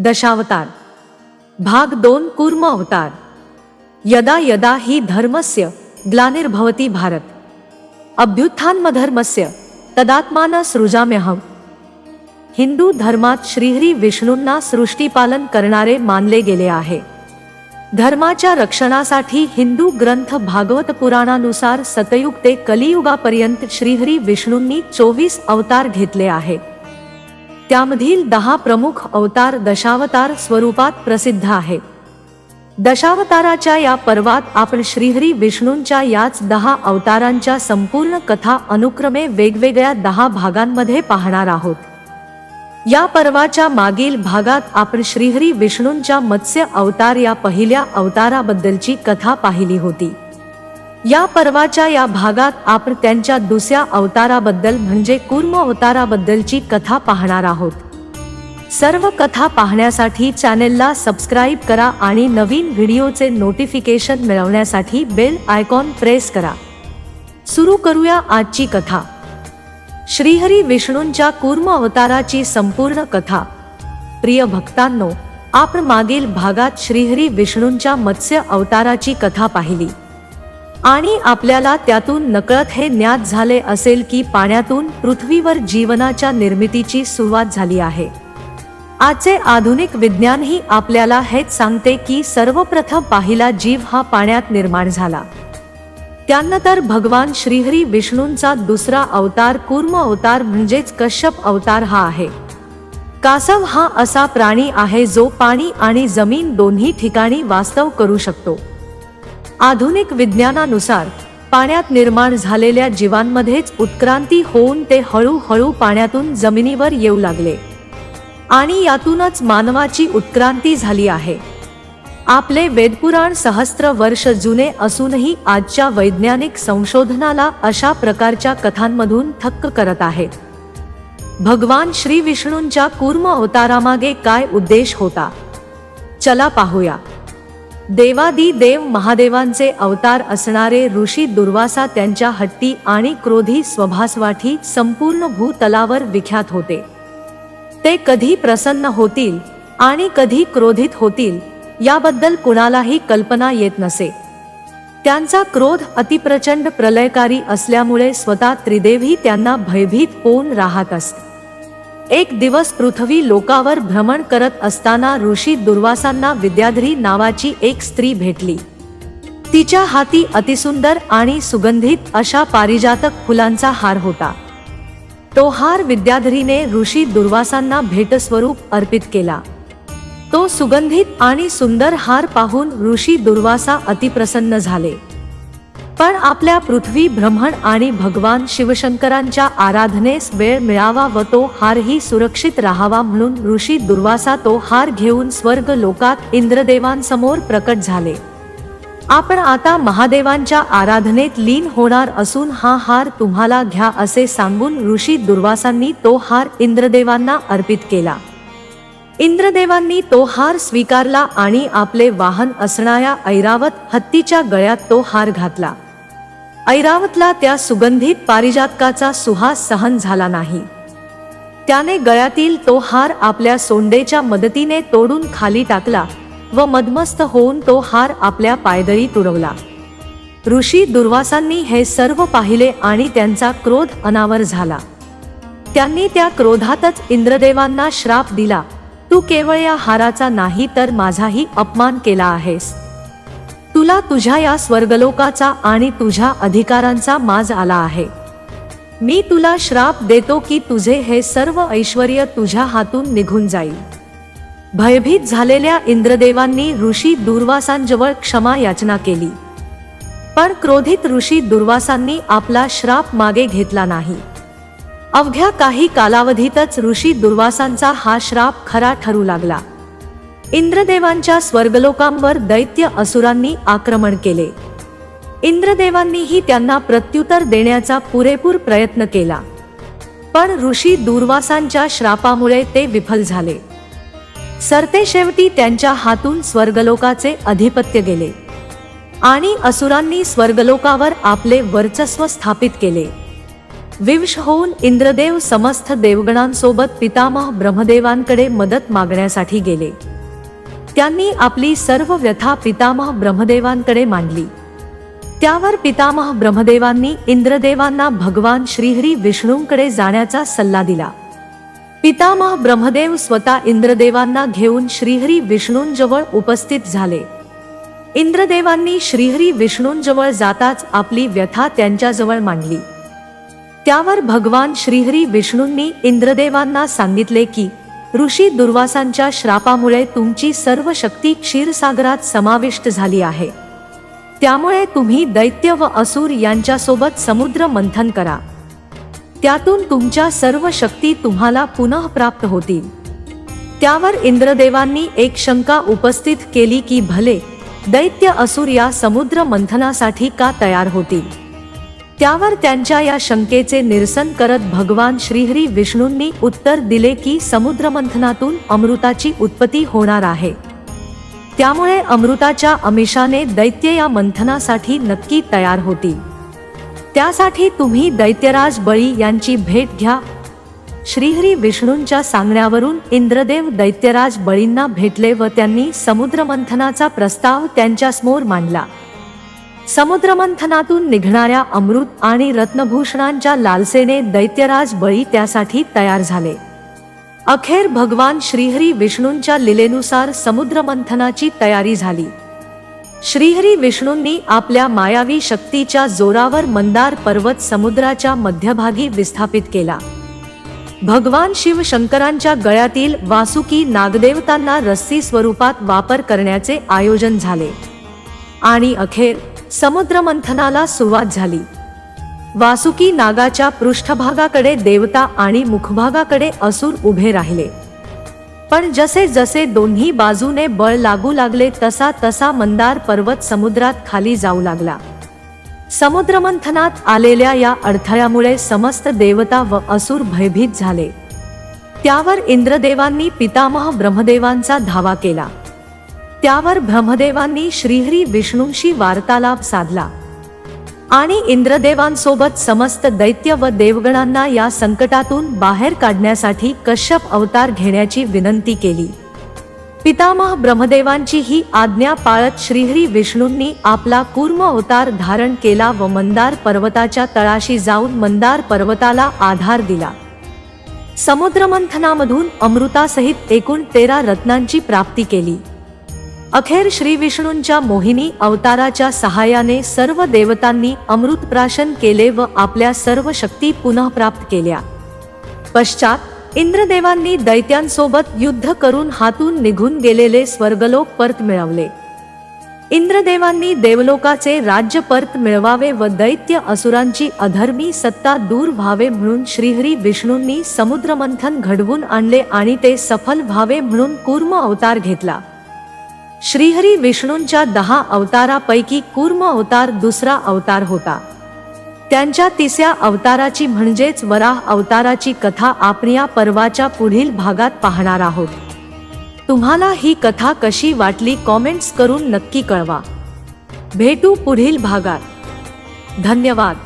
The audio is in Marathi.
दशावतार. भाग दोन कूर्म अवतार. यदा यदा ही धर्मस्य ग्लानिर्भवती भारत. अभ्युत्थानमधर्मस्य तदात्मान सृजाम्यहम हिंदू धर्मात श्रीहरी विष्णूंना सृष्टीपालन करणारे मानले गेले आहे. धर्माच्या रक्षणासाठी हिंदू ग्रंथ भागवत पुराणानुसार सतयुग ते कलियुगापर्यंत श्रीहरी विष्णूंनी चोवीस अवतार घेतले आहेत. त्यामधील दहा प्रमुख अवतार दशावतार स्वरूपात प्रसिद्ध आहेत. दशावताराच्या या पर्वात आपण श्रीहरी विष्णूंच्या याच दहा अवतारांच्या संपूर्ण कथा अनुक्रमे वेगवेगळ्या दहा भागांमध्ये पाहणार आहोत. या पर्वाच्या मागील भागात आपण श्रीहरी विष्णूंच्या मत्स्य अवतार या पहिल्या अवताराबद्दलची कथा पाहिली होती. या पर्वाच्या या भागात आपण त्यांच्या दुसऱ्या अवताराबद्दल म्हणजे कूर्म अवताराबद्दलची कथा पाहणार आहोत. सर्व कथा पाहण्यासाठी चॅनेलला सबस्क्राईब करा आणि नवीन व्हिडिओचे नोटिफिकेशन मिळवण्यासाठी बेल आयकॉन प्रेस करा. सुरू करूया आजची कथा. श्रीहरी विष्णूंच्या कूर्म अवताराची संपूर्ण कथा. प्रिय भक्तांनो आपण मागील भागात श्रीहरी विष्णूंच्या मत्स्य अवताराची कथा पाहिली. आणि आपल्याला त्यातून नकळत हे ज्ञात झाले असेल की पाण्यातून पृथ्वीवर जीवनाच्या निर्मितीची सुरुवात झाली आहे. आजचे आधुनिक विज्ञानही आपल्याला हेच सांगते की सर्वप्रथम पाहिला जीव हा पाण्यात निर्माण झाला. त्यानंतर भगवान श्रीहरी विष्णूंचा दुसरा अवतार कूर्म अवतार म्हणजेच कश्यप अवतार हा आहे. कासव हा असा प्राणी आहे जो पाणी आणि जमीन दोन्ही ठिकाणी वास्तव करू शकतो. आधुनिक विज्ञानानुसार पाण्यात निर्माण झालेल्या जीवांमध्येच उत्क्रांती होऊन ते हळूहळू पाण्यातून जमिनीवर येऊ लागले. आणि यातूनच मानवाची उत्क्रांती झाली आहे. आपले वेदपुराण सहस्त्र वर्ष जुने असूनही आजच्या वैज्ञानिक संशोधनाला अशा प्रकारच्या कथांमधून थक्क करत आहेत. भगवान श्री विष्णूंच्या कूर्म अवतारामागे काय उद्देश होता? चला पाहूया. देवादी देव महादेवांचे अवतार असणारे ऋषी दुर्वासा त्यांच्या हट्टी आणि क्रोधी स्वभासवाठी संपूर्ण भूतलावर विख्यात होते. ते कधी प्रसन्न होतील आणि कधी क्रोधित होतील याबद्दल कुणालाही कल्पना येत नसे. त्यांचा क्रोध अतिप्रचंड प्रलयकारी असल्यामुळे स्वतः त्रिदेवी त्यांना भयभीत होऊन राहत असत. एक दिवस पृथ्वी लोकावर भ्रमण करत असताना ऋषी दुर्वासांना विद्याधरी नावाची एक स्त्री भेटली. तिच्या हाती अतिसुंदर आणि सुगंधित अशा पारिजातक फुलांचा हार होता. तो हार विद्याधरीने ऋषी दुर्वासांना भेटस्वरूप अर्पित केला. तो सुगंधित आणि सुंदर हार पाहून ऋषी दुर्वासा अतिप्रसन्न झाले. पण आपल्या पृथ्वी ब्रह्मण आणि भगवान शिवशंकरांच्या आराधनेस वेळ मिळावा व तो हारही सुरक्षित राहावा म्हणून ऋषी दुर्वासा तो हार घेऊन स्वर्ग लोकात इंद्रदेवांसमोर प्रकट झाले. आपण आता महादेवांच्या आराधनेत लीन होणार असून हा हार तुम्हाला घ्या असे सांगून ऋषी दुर्वासांनी तो हार इंद्रदेवांना अर्पित केला. इंद्रदेवांनी तो हार स्वीकारला आणि आपले वाहन असणाऱ्या ऐरावत हत्तीच्या गळ्यात तो हार घातला. ऐरावतला त्या सुगंधित पारिजातकाचा सुहास सहन झाला नाही. त्याने गळ्यातील तो हार आपल्या सोंडेच्या मदतीने तोडून खाली टाकला व मदमस्त होऊन तो हार आपल्या पायदळी तुरवला ऋषी दुर्वासांनी हे सर्व पाहिले आणि त्यांचा क्रोध अनावर झाला. त्यांनी त्या क्रोधातच इंद्रदेवांना श्राप दिला तू केवळ या हाराचा नाही तर माझाही अपमान केला आहेस. तुला तुझ्या या स्वर्गलोकाचा आणि तुझ्या अधिकारांचा माज आला आहे. मी तुला श्राप देतो की तुझे हे सर्व ऐश्वर तुझ्या हातून निघून जाईल. भयभीत झालेल्या इंद्रदेवांनी ऋषी दुर्वासांजवळ क्षमा याचना केली. पण क्रोधित ऋषी दुर्वासांनी आपला श्राप मागे घेतला नाही. अवघ्या काही कालावधीतच ऋषी दुर्वासांचा हा श्राप खरा ठरू लागला. इंद्रदेवांच्या स्वर्गलोकांवर दैत्य असुरांनी आक्रमण केले. इंद्रदेवांनीही त्यांना प्रत्युत्तर देण्याचा पुरेपूर प्रयत्न केला. पण ऋषी दुर्वासांच्या श्रापामुळे ते विफल झाले. सरते शेवटी त्यांच्या हातून स्वर्गलोकाचे अधिपत्य गेले. आणि असुरांनी स्वर्गलोकावर आपले वर्चस्व स्थापित केले. विवश होऊन इंद्रदेव समस्त देवगणांसोबत पितामह ब्रह्मदेवांकडे मदत मागण्यासाठी गेले. त्यांनी आपली सर्व व्यथा पितामह ब्रह्मदेवांकडे मांडली. त्यावर पितामह ब्रह्मदेवांनी इंद्रदेवांना भगवान श्रीहरी विष्णूंकडे जाण्याचा सल्ला दिला. पितामह ब्रह्मदेव स्वतः इंद्रदेवांना घेऊन श्रीहरी विष्णूंजवळ उपस्थित झाले. इंद्रदेवांनी श्रीहरी विष्णूंजवळ जाताच आपली व्यथा त्यांच्याजवळ मांडली. त्यावर भगवान श्रीहरी विष्णूंनी इंद्रदेवांना सांगितले की ऋषी दुर्वासांच्या श्रापामुळे तुमची सर्व शक्ती क्षीरसागरात समाविष्ट झाली आहे. त्यामुळे तुम्ही दैत्य व असुर यांच्यासोबत समुद्र मंथन करा. त्यातून तुमच्या सर्व शक्ती तुम्हाला पुनः प्राप्त होतील. त्यावर इंद्रदेवांनी एक शंका उपस्थित केली की भले दैत्य असुर या समुद्र मंथनासाठी का तयार होतील? त्यावर त्यांच्या या शंकेचे निरसन करत भगवान श्रीहरी विष्णूंनी उत्तर दिले की समुद्रमंथनातून अमृताची उत्पत्ती होणार आहे. त्यामुळे अमृताच्या अमिषाने दैत्य या मंथनासाठी नक्की तयार होती. त्यासाठी तुम्ही दैत्यराज बळी यांची भेट घ्या. श्रीहरी विष्णूंच्या सांगण्यावरून इंद्रदेव दैत्यराज बळींना भेटले व त्यांनी समुद्रमंथनाचा प्रस्ताव त्यांच्यासमोर मांडला. समुद्रमंथनातून निघणाऱ्या अमृत आणि रत्नभूषणांच्या लालसेने दैत्यराज बळी त्यासाठी तयार झाले. अखेर भगवान श्रीहरी विष्णूंच्या लिलेनुसार समुद्रमंथनाची तयारी झाली. श्रीहरी विष्णूंनी आपल्या मायावी शक्तीच्या जोरावर मंदार पर्वत समुद्राच्या मध्यभागी विस्थापित केला. भगवान शिव शंकरांच्या गळ्यातील वासुकी नागदेवतांना रस्सी स्वरूपात वापर करण्याचे आयोजन झाले. आणि अखेर समुद्रमंथनाला सुरुवात झाली. वासुकी नागाच्या पृष्ठभागाकडे देवता आणि मुखभागाकडे असुर उभे राहिले. पण जसे जसे दोन्ही बाजूने बळ लागू लागले तसा तसा मंदार पर्वत समुद्रात खाली जाऊ लागला. समुद्रमंथनात आलेल्या या अडथळ्यामुळे समस्त देवता व असुर भयभीत झाले. त्यावर इंद्रदेवांनी पितामह ब्रह्मदेवांचा धावा केला. त्यावर ब्रह्मदेवांनी श्रीहरी विष्णूंशी वार्तालाप साधला. आणि इंद्रदेवांसोबत समस्त दैत्य व देवगणांना या संकटातून बाहेर काढण्यासाठी कश्यप अवतार घेण्याची विनंती केली. पितामह ब्रह्मदेवांची ही आज्ञा पाळत श्रीहरी विष्णूंनी आपला कूर्म अवतार धारण केला व मंदार पर्वताच्या तळाशी जाऊन मंदार पर्वताला आधार दिला. समुद्रमंथनामधून अमृतासहित एकूण तेरा रत्नांची प्राप्ती केली. अखेर श्री विष्णूंच्या मोहिनी अवताराच्या सहाय्याने सर्व देवतांनी अमृत प्राशन केले व आपल्या सर्व शक्ती पुनः प्राप्त केल्या. पश्चात इंद्रदेवांनी दैत्यांसोबत युद्ध करून हातून निघून गेलेले स्वर्गलोक परत मिळवले. इंद्रदेवांनी देवलोकाचे राज्य परत मिळवावे व दैत्य असुरांची अधर्मी सत्ता दूर व्हावे म्हणून श्रीहरी विष्णूंनी समुद्रमंथन घडवून आणले आणि ते सफल व्हावे म्हणून कूर्म अवतार घेतला. श्रीहरी विष्णूंच्या दहा अवतारापैकी कूर्म अवतार दुसरा अवतार होता. त्यांच्या तिसऱ्या अवताराची म्हणजेच वराह अवताराची कथा आपण या पर्वाच्या पुढील भागात पाहणार आहोत. तुम्हाला ही कथा कशी वाटली कॉमेंट्स करून नक्की कळवा. भेटू पुढील भागात. धन्यवाद.